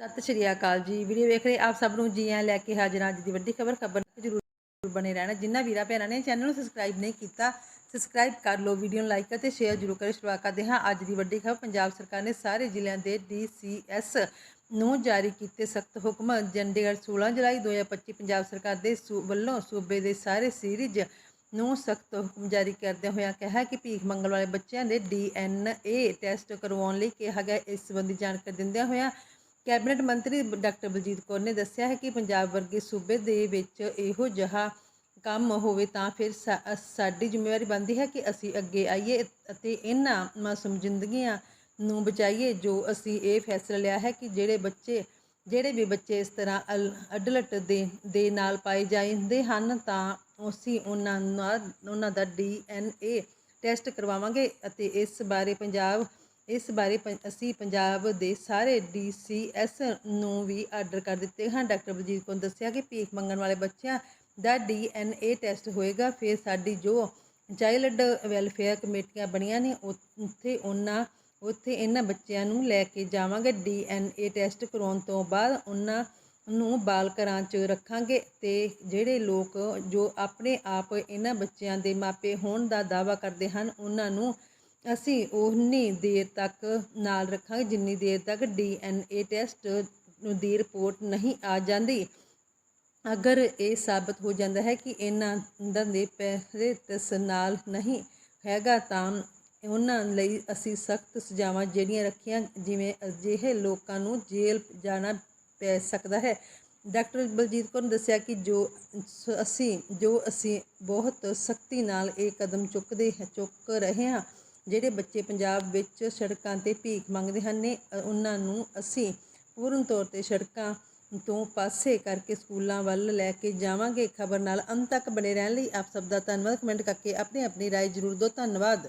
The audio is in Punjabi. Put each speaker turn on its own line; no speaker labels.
ਸਤਿ ਸ਼੍ਰੀ ਅਕਾਲ ਜੀ। ਵੀਡੀਓ ਵੇਖ ਰਹੇ ਆਪ ਸਭ ਨੂੰ ਜੀ ਆਇਆਂ ਲੈ ਕੇ ਹਾਜ਼ਰ ਹਾਂ ਅੱਜ ਦੀ ਵੱਡੀ ਖਬਰ। ਖਬਰ ਜਰੂਰ ਬਣੇ ਰਹਿਣਾ। ਜਿਨ੍ਹਾਂ ਵੀਰਾਂ ਭੈਣਾਂ ਨੇ ਚੈਨਲ ਨੂੰ ਸਬਸਕ੍ਰਾਈਬ ਨਹੀਂ ਕੀਤਾ ਸਬਸਕ੍ਰਾਈਬ ਕਰ ਲਓ ਵੀਡੀਓ ਨੂੰ ਲਾਈਕ ਅਤੇ ਸ਼ੇਅਰ ਜਰੂਰ ਕਰੇ ਸ਼ੁਰੂਆਤ ਕਰਦੇ ਹਾਂ ਅੱਜ ਦੀ ਵੱਡੀ ਖਬਰ। ਪੰਜਾਬ ਸਰਕਾਰ ਨੇ ਸਾਰੇ ਜ਼ਿਲ੍ਹਿਆਂ ਦੇ ਡੀਸੀਐਸ ਨੂੰ ਜਾਰੀ ਕੀਤੇ ਸਖਤ ਹੁਕਮ। ਚੰਡੀਗੜ੍ਹ 16 ਜੁਲਾਈ 2025 ਪੰਜਾਬ ਸਰਕਾਰ ਦੇ ਸੂ- ਵੱਲੋਂ ਸੂਬੇ ਦੇ ਸਾਰੇ ਸੀਰੀਜ਼ ਨੂੰ ਸਖਤ ਹੁਕਮ ਜਾਰੀ ਕਰਦਿਆਂ ਹੋਇਆ ਕਿਹਾ ਕਿ ਭੀਖ ਮੰਗਣ ਵਾਲੇ ਬੱਚਿਆਂ ਦੇ ਡੀਐਨਏ ਟੈਸਟ ਕਰਵਾਉਣ ਲਈ ਕਿਹਾ ਗਿਆ। ਇਸ ਸੰਬੰਧੀ ਜਾਣਕਾਰੀ ਦਿੰਦਿਆਂ ਹੋਇਆਂ ਕੈਬਨਿਟ ਮੰਤਰੀ ਡਾਕਟਰ ਬਲਜੀਤ ਕੌਰ ਨੇ ਦੱਸਿਆ ਹੈ ਕਿ ਪੰਜਾਬ ਵਰਗੇ ਸੂਬੇ ਦੇ ਵਿੱਚ ਇਹੋ ਜਿਹਾ ਕੰਮ ਹੋਵੇ ਤਾਂ ਫਿਰ ਸਾ- ਅ- ਸਾਡੀ ਜ਼ਿੰਮੇਵਾਰੀ ਬਣਦੀ ਹੈ ਕਿ ਅਸੀਂ ਅੱਗੇ ਆਈਏ ਅਤੇ ਇਹਨਾਂ ਮਾਸੂਮ ਜ਼ਿੰਦਗੀਆਂ ਨੂੰ ਬਚਾਈਏ, ਜੋ ਅਸੀਂ ਇਹ ਫੈਸਲਾ ਲਿਆ ਹੈ ਕਿ ਜਿਹੜੇ ਬੱਚੇ, ਜਿਹੜੇ ਵੀ ਬੱਚੇ ਇਸ ਤਰ੍ਹਾਂ ਅਲ- ਅਡਲਟ ਦੇ ਦੇ ਨਾਲ ਪਾਏ ਜਾਂਦੇ ਹਨ ਤਾਂ ਅਸੀਂ ਉਹਨਾਂ ਨਾਲ, ਉਹਨਾਂ ਦਾ ਡੀਐਨਏ ਟੈਸਟ ਕਰਵਾਵਾਂਗੇ ਅਤੇ ਇਸ ਬਾਰੇ ਪੰਜਾਬ ਇਸ ਬਾਰੇ ਪੰ- ਅਸੀਂ ਪੰਜਾਬ ਦੇ ਸਾਰੇ ਡੀਸੀਐਸ ਨੂੰ ਵੀ ਆਰਡਰ ਕਰ ਦਿੱਤੇ ਹਨ। ਡਾਕਟਰ ਬਲਜੀਤ ਕੌਰ ਦੱਸਿਆ ਕਿ ਭੀਖ ਮੰਗਣ ਵਾਲੇ ਬੱਚਿਆਂ ਦਾ ਡੀਐਨਏ ਟੈਸਟ ਹੋਏਗਾ। ਫਿਰ ਸਾਡੀ ਜੋ ਚਾਈਲਡ ਵੈਲਫੇਅਰ ਕਮੇਟੀਆਂ ਬਣੀਆਂ ਨੇ ਉੱਥੇ ਉਹਨਾਂ, ਉੱਥੇ ਇਹਨਾਂ ਬੱਚਿਆਂ ਨੂੰ ਲੈ ਕੇ ਜਾਵਾਂਗੇ। ਡੀਐਨਏ ਟੈਸਟ ਕਰਾਉਣ ਤੋਂ ਬਾਅਦ ਉਹਨਾਂ ਨੂੰ ਬਾਲ ਘਰਾਂ 'ਚ ਰੱਖਾਂਗੇ ਤੇ ਜਿਹੜੇ ਲੋਕ ਜੋ ਆਪਣੇ ਆਪ ਇਹਨਾਂ ਬੱਚਿਆਂ ਦੇ ਮਾਪੇ ਹੋਣ ਦਾ ਦਾਅਵਾ ਕਰਦੇ ਹਨ, ਉਹਨਾਂ ਨੂੰ ਅਸੀਂ ਉਨੀ ਦੇਰ ਤੱਕ ਨਾਲ ਰੱਖਾਂਗੇ, ਜਿੰਨੀ ਦੇਰ ਤੱਕ ਡੀਐਨਏ ਟੈਸਟ ਦੀ ਰਿਪੋਰਟ ਨਹੀਂ ਆ ਜਾਂਦੀ। ਅਗਰ ਇਹ ਸਾਬਤ ਹੋ ਜਾਂਦਾ ਹੈ ਕਿ ਇਹਨਾਂ ਦੇ ਪਹਿਰੇ ਤਸ ਨਾਲ ਨਹੀਂ ਹੈਗਾ, ਤਾਂ ਉਹਨਾਂ ਲਈ ਅਸੀਂ ਸਖਤ ਸਜ਼ਾਵਾਂ ਜਿਹੜੀਆਂ ਰੱਖੀਆਂ, ਜਿਵੇਂ ਅਜਿਹੇ ਲੋਕਾਂ ਨੂੰ ਜੇਲ੍ਹ ਜਾਣਾ ਪੈ ਸਕਦਾ ਹੈ। ਡਾਕਟਰ ਬਲਜੀਤ ਕੌਰ ਨੇ ਦੱਸਿਆ ਕਿ ਜੋ ਅਸੀਂ ਜੋ ਅਸੀਂ ਬਹੁਤ ਸਖਤੀ ਨਾਲ ਇਹ ਕਦਮ ਚੁੱਕਦੇ, ਚੁੱਕ ਰਹੇ ਹਾਂ ਜਿਹੜੇ ਬੱਚੇ ਪੰਜਾਬ ਵਿੱਚ ਸੜਕਾਂ ਤੇ ਭੀਖ ਮੰਗਦੇ ਹਨ ਨੇ ਅ, ਉਹਨਾਂ ਨੂੰ ਅਸੀਂ ਪੂਰਨ ਤੌਰ ਤੇ ਸੜਕਾਂ ਤੋਂ ਪਾਸੇ ਕਰਕੇ ਸਕੂਲਾਂ ਵੱਲ ਲੈ ਕੇ ਜਾਵਾਂਗੇ ਖਬਰ ਨਾਲ ਅੰਤ ਤੱਕ ਬਣੇ ਰਹਿਣ ਲਈ ਆਪ ਸਭ ਦਾ ਧੰਨਵਾਦ ਕਮੈਂਟ ਕਰਕੇ ਆਪਣੀ ਆਪਣੀ رائے ਜ਼ਰੂਰ ਦਿਓ ਧੰਨਵਾਦ